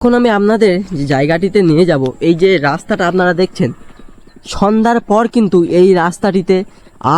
এখন আমি আপনাদের যে জায়গাটিতে নিয়ে যাব। এই যে রাস্তাটা আপনারা দেখছেন সন্ধ্যার পর কিন্তু এই রাস্তাটিতে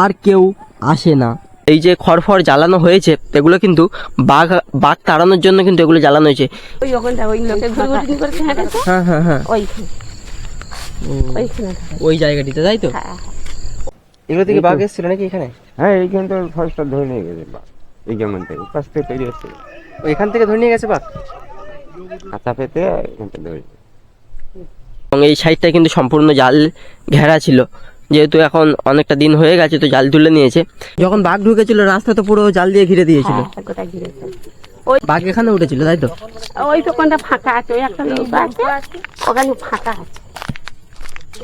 আর কেউ আসে না। এই যে খড়ফড় জ্বালানো হয়েছে এগুলো কিন্তু বাঘ বাঘ তাড়ানোর জন্য কিন্তু এগুলো জ্বালানো হয়েছে। ওই ওখানটা ওই লোকে ঘুরঘুরি করে হেঁটেছে হ্যাঁ হ্যাঁ হ্যাঁ। ওইখানে ও, ওইখানে ওই জায়গাটিতে তাই তো? হ্যাঁ এগুলো থেকে বাঘ এসেছিল নাকি এখানে? হ্যাঁ এইখান থেকে ফার্স্টটা ধরে নিয়ে গেছে বা এই যেমন থেকে তৈরি এখান থেকে ধরে নিয়ে গেছে বাঘ? হাতা পেতে এবং এই সাইডটা কিন্তু সম্পূর্ণ জাল ঘেরা ছিল। যেহেতু এখন অনেকটা দিন হয়ে গেছে তো জাল তুলে নিয়েছে। যখন বাঘ ঢুকেছিল রাস্তা তো পুরো জাল দিয়ে ঘিরে দিয়েছিল। হ্যাঁ ঘিরেছে বাঘ এখানে উঠেছিল তাই তো? ওই দোকানটা ফাঁকা আছে ওই একটা আছে ওখানে ফাঁকা আছে।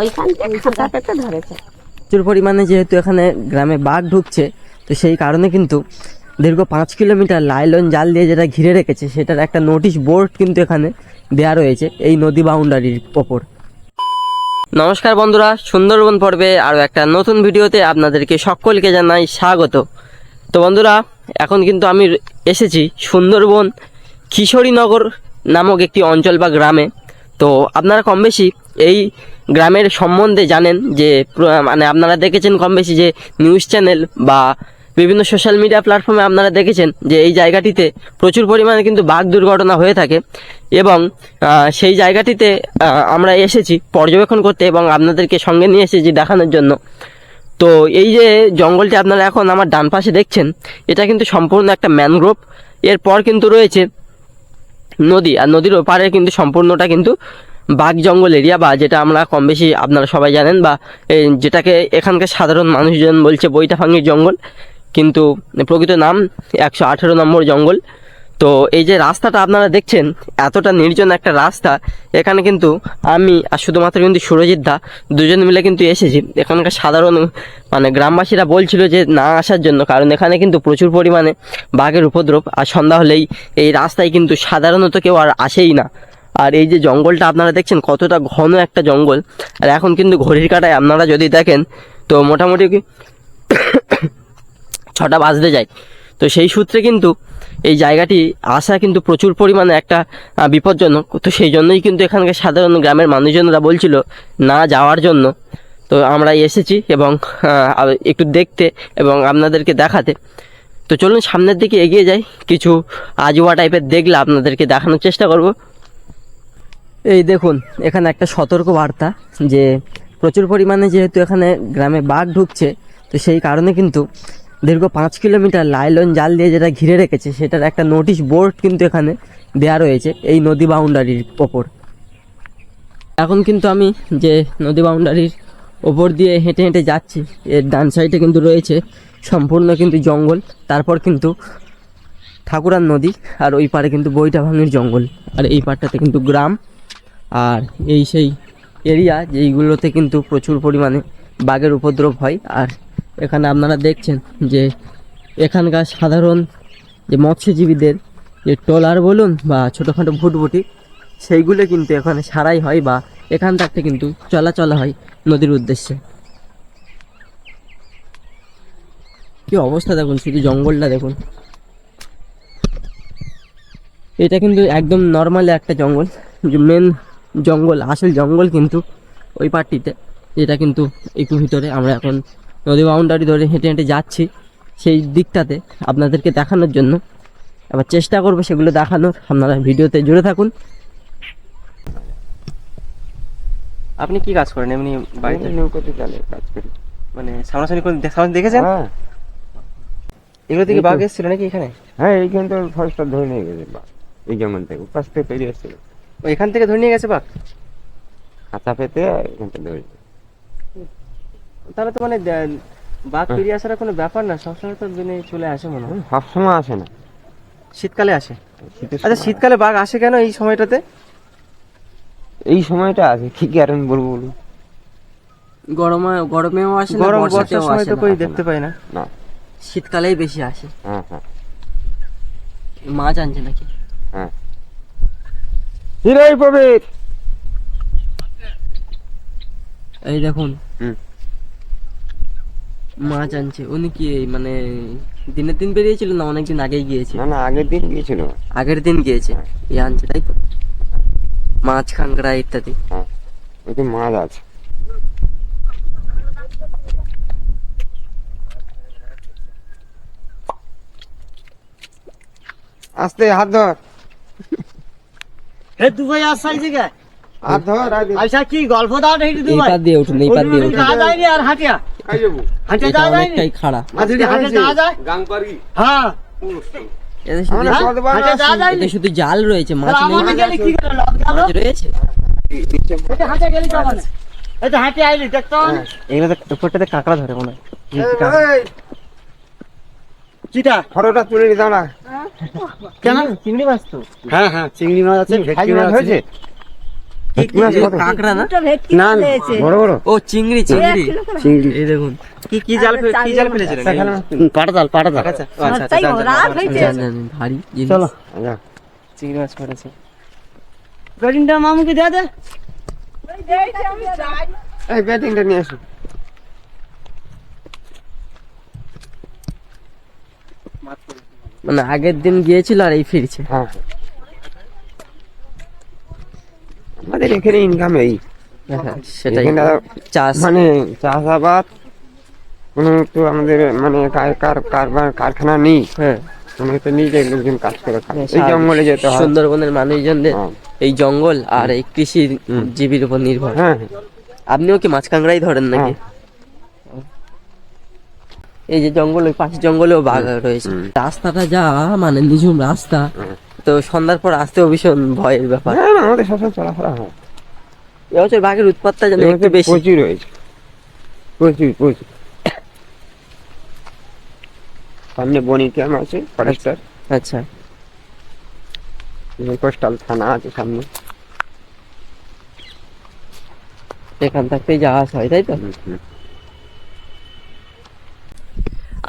ওইখান থেকে ফাঁকা পেতে ধরেছে। প্রচুর পরিমাণে যেহেতু এখানে গ্রামে বাঘ ঢুকছে তো সেই কারণে কিন্তু দীর্ঘ পাঁচ কিলোমিটার লাইলন জাল দিয়ে যেটা ঘিরে রেখেছে, সেটার একটা নোটিশ বোর্ড কিন্তু এখানে দেয়া রয়েছে, এই নদী বাউন্ডারির ওপর। নমস্কার বন্ধুরা, সুন্দরবন পর্বে আরও একটা নতুন ভিডিওতে আপনাদেরকে সকলকে জানাই স্বাগত। তো বন্ধুরা, এখন কিন্তু আমি এসেছি সুন্দরবন কিশোরীনগর নামক একটি অঞ্চল বা গ্রামে। তো আপনারা কম বেশি এই গ্রামের সম্বন্ধে জানেন যে মানে আপনারা দেখেছেন কম বেশি যে, নিউজ চ্যানেল বা বিভিন্ন সোশ্যাল মিডিয়া প্ল্যাটফর্মে আপনারা দেখেছেন যে এই জায়গাটিতে প্রচুর পরিমাণে কিন্তু বাঘ দুর্ঘটনা হয়ে থাকে এবং সেই জায়গাটিতে আমরা এসেছি পর্যবেক্ষণ করতে এবং আপনাদেরকে সঙ্গে নিয়ে এসেছি দেখানোর জন্য। তো এই যে জঙ্গলটি আপনারা এখন আমার ডান পাশে দেখছেন, এটা কিন্তু সম্পূর্ণ একটা ম্যানগ্রোভ এরপর কিন্তু রয়েছে নদী, আর নদীর ওপারে কিন্তু সম্পূর্ণটা কিন্তু বাঘ জঙ্গল এরিয়া বা যেটা আমরা কম বেশি আপনারা সবাই জানেন বা যেটাকে এখানকার সাধারণ মানুষজন বলছে বইটা ভাঙির জঙ্গল। কিন্তু প্রকৃত নাম একশো আঠেরো নম্বর জঙ্গল। তো এই যে রাস্তাটা আপনারা দেখছেন, এতটা নির্জন একটা রাস্তা, এখানে কিন্তু আমি আর শুধুমাত্র কিন্তু সুরজিৎ দা দুজন মিলে কিন্তু এসেছি। এখানকার সাধারণ মানে গ্রামবাসীরা বলছিল যে না আসার জন্য, কারণ এখানে কিন্তু প্রচুর পরিমাণে বাঘের উপদ্রব, আর সন্ধ্যা হলেই এই রাস্তায় কিন্তু সাধারণত কেউ আর আসেই না। আর এই যে জঙ্গলটা আপনারা দেখছেন, কতটা ঘন একটা জঙ্গল। আর এখন কিন্তু ঘড়ির কাটায় আপনারা যদি দেখেন, তো মোটামুটি ছটা বাজতে যায়। তো সেই সূত্রে কিন্তু এই জায়গাটি আসা কিন্তু প্রচুর পরিমাণে একটা বিপজ্জনক। তো সেই জন্যই কিন্তু এখানকার সাধারণ গ্রামের মানুষজনরা বলছিল না যাওয়ার জন্য। তো আমরা এসেছি এবং একটু দেখতে এবং আপনাদেরকে দেখাতে। তো চলুন সামনের দিকে এগিয়ে যাই। কিছু আজুয়া টাইপের দেখলে আপনাদেরকে দেখানোর চেষ্টা করব। এই দেখুন, এখানে একটা সতর্ক বার্তা যে প্রচুর পরিমাণে যেহেতু এখানে গ্রামে বাঘ ঢুকছে, তো সেই কারণে কিন্তু দীর্ঘ পাঁচ কিলোমিটার লাইলন জাল দিয়ে যেটা ঘিরে রেখেছে, সেটার একটা নোটিশ বোর্ড কিন্তু এখানে দেয়া রয়েছে, এই নদী বাউন্ডারির ওপর। এখন কিন্তু আমি যে নদী বাউন্ডারির ওপর দিয়ে হেঁটে হেঁটে যাচ্ছি, এর ডান সাইডে কিন্তু রয়েছে সম্পূর্ণ কিন্তু জঙ্গল, তারপর কিন্তু ঠাকুরার নদী, আর ওই পারে কিন্তু বইটা ভাঙির জঙ্গল, আর এই পারটাতে কিন্তু গ্রাম, আর এই সেই এরিয়া যেইগুলোতে কিন্তু প্রচুর পরিমাণে বাঘের উপদ্রব হয়, আর এখানে আপনারা দেখছেন যে এখানকার সাধারণ যে মৎস্যজীবীদের যে ট্রলার বলুন বা ছোটোখাটো ভুটভুটি, সেইগুলো কিন্তু এখানে সারাই হয় বা এখান থাকতে কিন্তু চলাচল হয় নদীর উদ্দেশ্যে। কি অবস্থা দেখুন, শুধু জঙ্গলটা দেখুন। এটা কিন্তু একদম নর্মালি একটা জঙ্গল, যে মেন জঙ্গল, আসল জঙ্গল কিন্তু ওই পার্টিতে এটা কিন্তু একটু ভিতরে আমরা এখন নদী বাউন্ডারি ধরে হেঁটে হেঁটে যাচ্ছি সেই দিকটাতে আপনাদেরকে দেখানোর জন্য। আবার চেষ্টা করব সেগুলো দেখানোর। আপনারা ভিডিওতে জুড়ে থাকুন। আপনি কি কাজ করেন? এমনি বাড়িতে? নৌকাতে চালে কাজ করি। মানে সামনাসামনি কোন সামনে দেখেছেন? হ্যাঁ। এগুলো থেকে বাঘ এসেছিল নাকি এখানে? হ্যাঁ এইখান থেকে ফার্স্টটা ধরে নিয়ে গেছে বা এই যেমন থেকে পাশ থেকে তৈরি হচ্ছে এখান থেকে ধরে নিয়ে গেছে বাঘ? হাতা পেতে এখান থেকে ধরে তাহলে তো মানে বাঘ পেরিয়ে আসার কোনো ব্যাপার না সবসময় তো দিনে চলে আসে মনে হয়। সবসময় আসে না। শীতকালে আসে? আচ্ছা শীতকালে বাঘ আসে কেন এই সময়টাতে? এই সময়টা আসে কি কারণ বলব বলুন। গরমে গরমেও আসে না, গরম বর্ষাতেও বর্ষার সময় আসে তো না, কই দেখতে পাই না। না। শীতকালেই বেশি আসে। হ্যাঁ হ্যাঁ। মাছ আনছে নাকি? হ্যাঁ। হিরোই প্রবীর! এই দেখুন। হুম। মাছ আনছে উনি কি মানে দিনের দিন বেরিয়েছিল না অনেকদিন আগেই গিয়েছে? না না আগের দিন গিয়েছিল। আগের দিন গিয়েছে? এই আনছে তাই তো? মাছ কাঁকড়া ইত্যাদি। হ্যাঁ ওই মাছ আছে। আস্তে হাত ধর। হে দুবাই কে হাত ধর আচ্ছা কি গল্প দাও এই দুবাই। দিয়ে উঠুন দিয়ে উঠুন আর হাঁটিয়া। কাই যাব। হাঁটে যাওয়া যায়নি অনেকটাই খাড়া। আর যদি হাঁটে যাওয়া যায়? হ্যাঁ। হ্যাঁ? শুধু জাল রয়েছে মাছ হাঁটে আইলি দেখতো হ্যাঁ। এগুলো উপরটাতে কাঁকড়া ধরে মনে হয়। চিটা। ফটোটা তুলে নি। দাঁড়া কেন? চিংড়ি মাছ তো। হ্যাঁ হ্যাঁ চিংড়ি মাছ আছে ভেটকি মাছ হয়েছে? কাঁকড়া না? না না, বড় বড়। ও চিংড়ি চিংড়ি। চিংড়ি। এই দেখুন। কি কি জাল কি জাল ফেলেছিলেন পাটা জাল পাটা জাল। আচ্ছা আচ্ছা জান, জান, ভারী চলো চিংড়ি মাছ পড়েছে গরিনটা মামুকে দিয়ে দে। এই ব্যাটিংটা নিয়ে আসো। মানে আগের দিন গিয়েছিল আর এই ফিরছে। হ্যাঁ। আমাদের এখানে ইনকাম এই। হ্যাঁ, সেটাই। চাষ মানে চাষাবাদ কোনো তো আমাদের মানে কার- কার- কারবার কারখানা নেই। হ্যাঁ। আমরা তো নিজে লোকজন কাজ করে এই জঙ্গলে যেতে হয়। সুন্দরবনের মানুষজনদের হ্যাঁ। এই জঙ্গল আর এই কৃষির জীবির উপর নির্ভর। হ্যাঁ হ্যাঁ। আপনিও কি মাছ কাঁকড়াই ধরেন নাকি? এই যে জঙ্গল ওই পাশে জঙ্গলেও বাঘ রয়েছে। রাস্তাটা যা মানে নিঝুম রাস্তা। তো সন্ধ্যার পর আসতেও ভীষণ ভয়ের ব্যাপার। না না আমাদের সবসময় চলাফেরা হয়। এবছর বাঘের উৎপাতটা যেন একটু বেশি। প্রচুর হয়েছে। প্রচুর প্রচুর। সামনে বনি ক্যাম্প আছে ফরেস্টার। আচ্ছা। কোস্টাল থানা আছে সামনে। এখান থাকতেই যাওয়া আসা হয় তাই তো।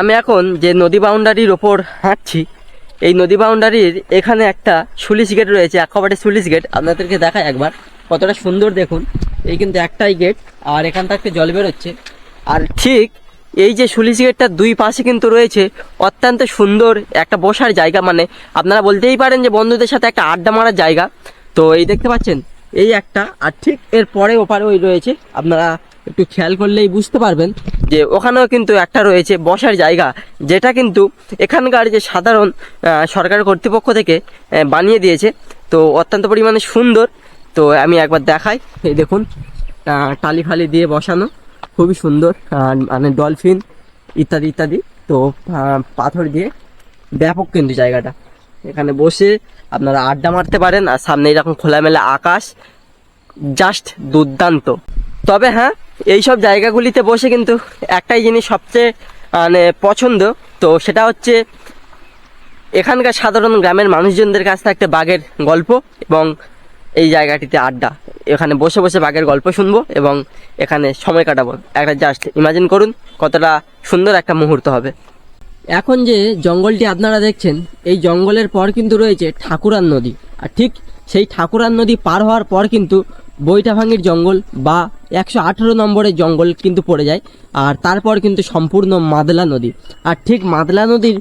আমি এখন যে নদী বাউন্ডারির ওপর হাঁটছি এই নদী বাউন্ডারির এখানে একটা সুলিশ গেট রয়েছে একেবারে সুলিশ গেট। আপনাদেরকে দেখায় একবার, কতটা সুন্দর দেখুন। এই কিন্তু একটাই গেট, আর এখান থাকতে জল বেরোচ্ছে। আর ঠিক এই যে সুলিশ গেটটার দুই পাশে কিন্তু রয়েছে অত্যন্ত সুন্দর একটা বসার জায়গা। মানে আপনারা বলতেই পারেন যে বন্ধুদের সাথে একটা আড্ডা মারার জায়গা। তো এই দেখতে পাচ্ছেন, এই একটা, আর ঠিক এর পরে ওপারে ওই রয়েছে, আপনারা একটু খেয়াল করলেই বুঝতে পারবেন যে ওখানেও কিন্তু একটা রয়েছে বসার জায়গা, যেটা কিন্তু এখানকার যে সাধারণ সরকার কর্তৃপক্ষ থেকে বানিয়ে দিয়েছে। তো অত্যন্ত পরিমাণে সুন্দর। তো আমি একবার দেখাই। এই দেখুন টালি ফালি দিয়ে বসানো। খুবই সুন্দর মানে ডলফিন ইত্যাদি ইত্যাদি। তো পাথর দিয়ে ব্যাপক কিন্তু জায়গাটা। এখানে বসে আপনারা আড্ডা মারতে পারেন, আর সামনে এরকম খোলামেলা আকাশ, জাস্ট দুর্দান্ত। তবে হ্যাঁ এইসব জায়গাগুলিতে বসে কিন্তু একটাই জিনিস সবচেয়ে মানে পছন্দ। তো সেটা হচ্ছে এখানকার সাধারণ গ্রামের মানুষজনদের কাছ থেকে একটা বাঘের গল্প এবং এই জায়গাটিতে আড্ডা। এখানে বসে বসে বাঘের গল্প শুনব এবং এখানে সময় কাটাবো। একটা জাস্ট ইমাজিন করুন কতটা সুন্দর একটা মুহূর্ত হবে। এখন যে জঙ্গলটি আপনারা দেখছেন, এই জঙ্গলের পর কিন্তু রয়েছে ঠাকুরান নদী। আর ঠিক সেই ঠাকুরান নদী পার হওয়ার পর কিন্তু বৈঠাভাঙির জঙ্গল বা একশো আঠেরো নম্বরের জঙ্গল কিন্তু পড়ে যায়, আর তারপর কিন্তু সম্পূর্ণ মাদলা নদী। আর ঠিক মাদলা নদীর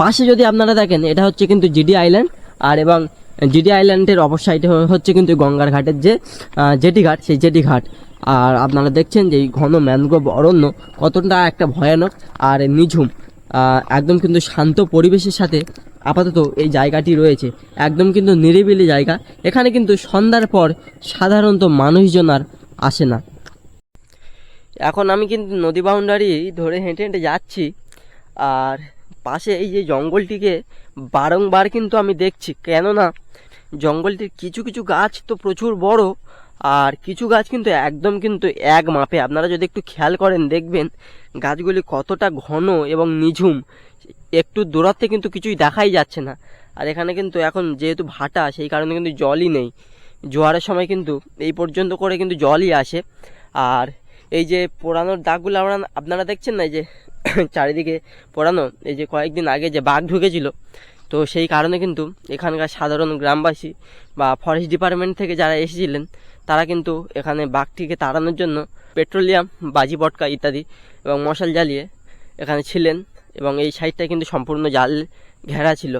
পাশে যদি আপনারা দেখেন, এটা হচ্ছে কিন্তু জিডি আইল্যান্ড, আর এবং জিডি আইল্যান্ডের সাইডে হচ্ছে কিন্তু গঙ্গার ঘাটের যে জেটি ঘাট, সেই জেটি ঘাট। আর আপনারা দেখছেন যে এই ঘন ম্যানগ্রোভ অরণ্য কতটা একটা ভয়ানক আর নিঝুম একদম কিন্তু শান্ত পরিবেশের সাথে আপাতত এই জায়গাটি রয়েছে। একদম কিন্তু নিরিবিলি জায়গা। এখানে কিন্তু সন্ধ্যার পর সাধারণত মানুষজন আর আসে না। এখন আমি কিন্তু নদী বাউন্ডারি ধরে হেঁটে হেঁটে যাচ্ছি। আর পাশে এই যে জঙ্গলটিকে বারংবার কিন্তু আমি দেখছি। কেননা জঙ্গলটির কিছু কিছু গাছ তো প্রচুর বড়। আর কিছু গাছ কিন্তু একদম কিন্তু এক মাপে। আপনারা যদি একটু খেয়াল করেন, দেখবেন গাছগুলি কতটা ঘন এবং নিঝুম। একটু দূরত্বে কিন্তু কিছুই দেখাই যাচ্ছে না। আর এখানে কিন্তু এখন যেহেতু ভাটা, সেই কারণে কিন্তু জলই নেই। জোয়ারের সময় কিন্তু এই পর্যন্ত করে কিন্তু জলই আসে। আর এই যে পোড়ানোর দাগগুলো আমরা, আপনারা দেখছেন না যে চারিদিকে পোড়ানো? এই যে কয়েকদিন আগে যে বাঘ ঢুকেছিল, তো সেই কারণে কিন্তু এখানকার সাধারণ গ্রামবাসী বা ফরেস্ট ডিপার্টমেন্ট থেকে যারা এসেছিলেন, তারা কিন্তু এখানে বাঘটিকে তাড়ানোর জন্য পেট্রোলিয়াম বাজি পটকা ইত্যাদি এবং মশাল জ্বালিয়ে এখানে ছিলেন। এবং এই সাইডটা কিন্তু সম্পূর্ণ জাল ঘেরা ছিল।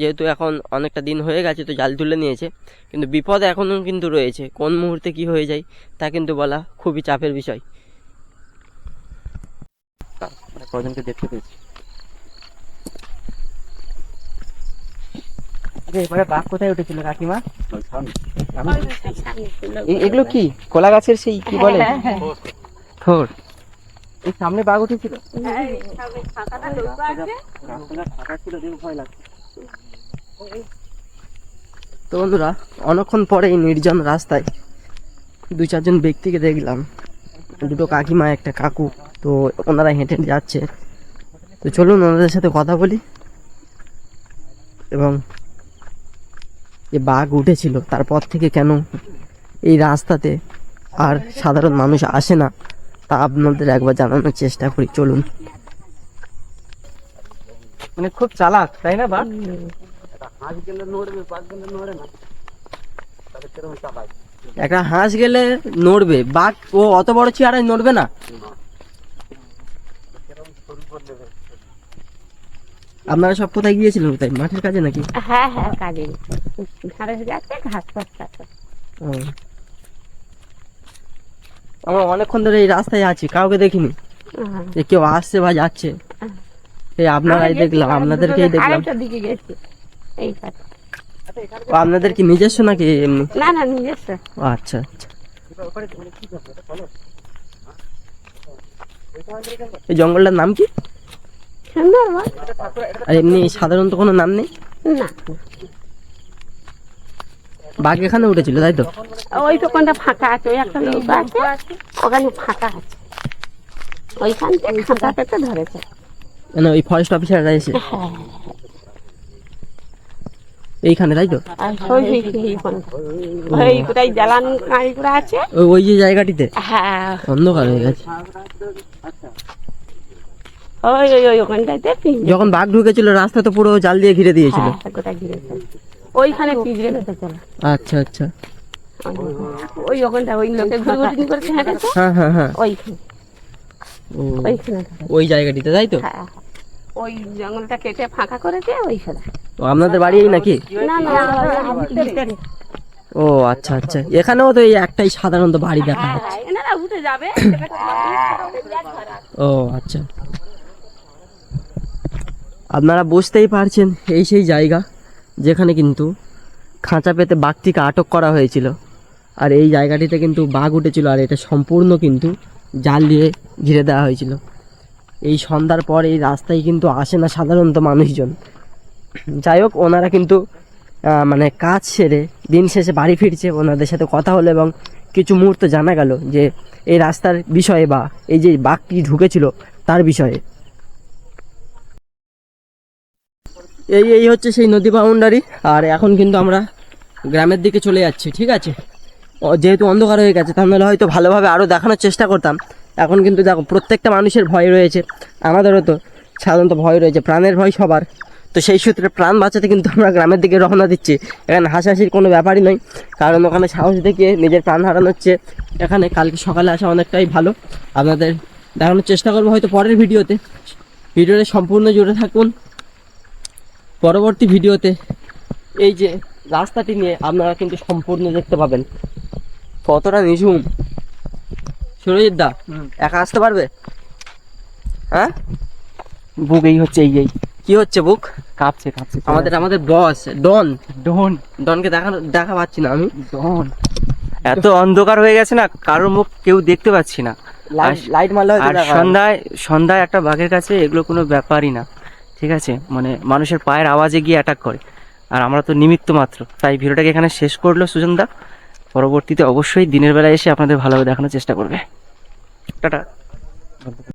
যেহেতু এখন অনেকটা দিন হয়ে গেছে তো জাল তুলে নিয়েছে। কিন্তু বিপদ এখনও কিন্তু রয়েছে। কোন মুহূর্তে কি হয়ে যায় তা কিন্তু বলা খুবই চাপের বিষয়। মানে কজনকে দেখতে পেয়েছি? এবারে বাঘ কোথায় উঠেছিল কাকিমা? এগুলো কি? কলা গাছের সেই কি বলে? থোর। এই সামনে বাঘ উঠেছিল? লাগছে। তো বন্ধুরা অনেকক্ষণ পরে এই নির্জন রাস্তায় দু চারজন ব্যক্তিকে দেখলাম। দুটো কাকিমা একটা কাকু। তো ওনারা হেঁটে হেঁটে যাচ্ছে। তো চলুন ওনাদের সাথে কথা বলি। এবং যে বাঘ উঠেছিল তারপর থেকে কেন এই রাস্তাতে আর সাধারণ মানুষ আসে না? তা আপনাদের একবার জানানোর চেষ্টা করি চলুন। মানে খুব চালাক তাই না বাঘ? একটা হাঁস গেলে নড়বে বাঘ ও অত বড় চেয়ারায় নড়বে না? আপনারা সব কোথায় গিয়েছিলেন? কোথায় মাঠের কাজে নাকি? হ্যাঁ হ্যাঁ কাজে গেছে। ঘাস ফাস কাটে ও। আমরা অনেকক্ষণ ধরে এই রাস্তায় আছি কাউকে দেখিনি। যে কেউ আসছে বা যাচ্ছে এই আপনারাই দেখলাম আপনাদেরকেই দেখলাম। আপনাদের কি নিজস্ব নাকি এমনি? না না নিজস্ব। আচ্ছা আচ্ছা। এই জঙ্গলটার নাম কি? সুন্দর আর এমনি সাধারণত কোনো নাম নেই? না। বাঘ এখানে উঠেছিল তাই তো? ওই দোকানটা ফাঁকা আছে ওই একটা লোক আছে ওখানে ফাঁকা আছে। ওইখান থেকে ফাঁকা পেতে ধরেছে। মানে ওই ফরেস্ট অফিসাররা এসে? হ্যাঁ। এইখানে তাই তো? ওই কোথায় জ্বালান আছে। ওই ওই যে জায়গাটিতে? হ্যাঁ। অন্ধকার হয়ে গেছে। ওই ওই ওই ওখানটাতে যখন বাঘ ঢুকেছিল রাস্তা তো পুরো জাল দিয়ে ঘিরে দিয়েছিল। হ্যাঁ ওইখানে পিঁজড়ে আচ্ছা আচ্ছা। ওই ওখানটা ওই লোকে ঘুরঘুরি হেঁটেছে হ্যাঁ হ্যাঁ হ্যাঁ ওইখানে। ওইখানে ওই জায়গাটিতে তাই তো? হ্যাঁ ওই জঙ্গলটা কেটে ফাঁকা করেছে ওইখানে। ও আপনাদের বাড়ি নাকি? না না ও আচ্ছা আচ্ছা। এখানেও তো এই একটাই সাধারণত বাড়ি দেখা হ্যাঁ, যাচ্ছে উঠে যাবে। ও আচ্ছা। আপনারা বুঝতেই পারছেন এই সেই জায়গা। যেখানে কিন্তু খাঁচা পেতে বাঘটিকে আটক করা হয়েছিল। আর এই জায়গাটিতে কিন্তু বাঘ উঠেছিল আর এটা সম্পূর্ণ কিন্তু জাল দিয়ে ঘিরে দেওয়া হয়েছিল। এই সন্ধ্যার পর এই রাস্তায় কিন্তু আসে না সাধারণত মানুষজন। যাই হোক, ওনারা কিন্তু মানে কাজ সেরে দিন শেষে বাড়ি ফিরছে। ওনাদের সাথে কথা হলো এবং কিছু মুহূর্ত জানা গেল যে এই রাস্তার বিষয়ে বা এই যে বাঘটি ঢুকেছিল তার বিষয়ে। এই এই হচ্ছে সেই নদী বাউন্ডারি। আর এখন কিন্তু আমরা গ্রামের দিকে চলে যাচ্ছি, ঠিক আছে? যেহেতু অন্ধকার হয়ে গেছে তাহলে হয়তো ভালোভাবে আরও দেখানোর চেষ্টা করতাম। এখন কিন্তু দেখো, প্রত্যেকটা মানুষের ভয় রয়েছে। আমাদেরও তো সাধারণত ভয় রয়েছে, প্রাণের ভয় সবার। তো সেই সূত্রে প্রাণ বাঁচাতে কিন্তু আমরা গ্রামের দিকে রওনা দিচ্ছি। এখানে হাসাহাসির কোনো ব্যাপারই নয়, কারণ ওখানে সাহস দেখিয়ে নিজের প্রাণ হারানো হচ্ছে। এখানে কালকে সকালে আসা অনেকটাই ভালো। আপনাদের দেখানোর চেষ্টা করব হয়তো পরের ভিডিওতে। ভিডিওটা সম্পূর্ণ জুড়ে থাকুন। পরবর্তী ভিডিওতে এই যে রাস্তাটি নিয়ে আপনারা কিন্তু সম্পূর্ণ দেখতে পাবেন। কতটা নিঝুম? সুরজিৎ দা একা আসতে পারবে? হ্যাঁ? বুক এই হচ্ছে এই এই। কি হচ্ছে বুক? কাঁপছে কাঁপছে আমাদের আমাদের বস ডন। ডন। ডনকে দেখা দেখা পাচ্ছি না আমি। ডন। এত অন্ধকার হয়ে গেছে না কারোর মুখ কেউ দেখতে পাচ্ছি না। লাইট লাইট মারলে আর সন্ধ্যায় সন্ধ্যায় একটা বাঘের কাছে এগুলো কোনো ব্যাপারই না। ঠিক আছে? মানে মানুষের পায়ের আওয়াজে গিয়ে অ্যাটাক করে। আর আমরা তো নিমিত্ত মাত্র। তাই ভিডিওটাকে এখানে শেষ করল সুজনদা। পরবর্তীতে অবশ্যই দিনের বেলা এসে আপনাদের ভালোভাবে দেখানোর চেষ্টা করবে। টাটা।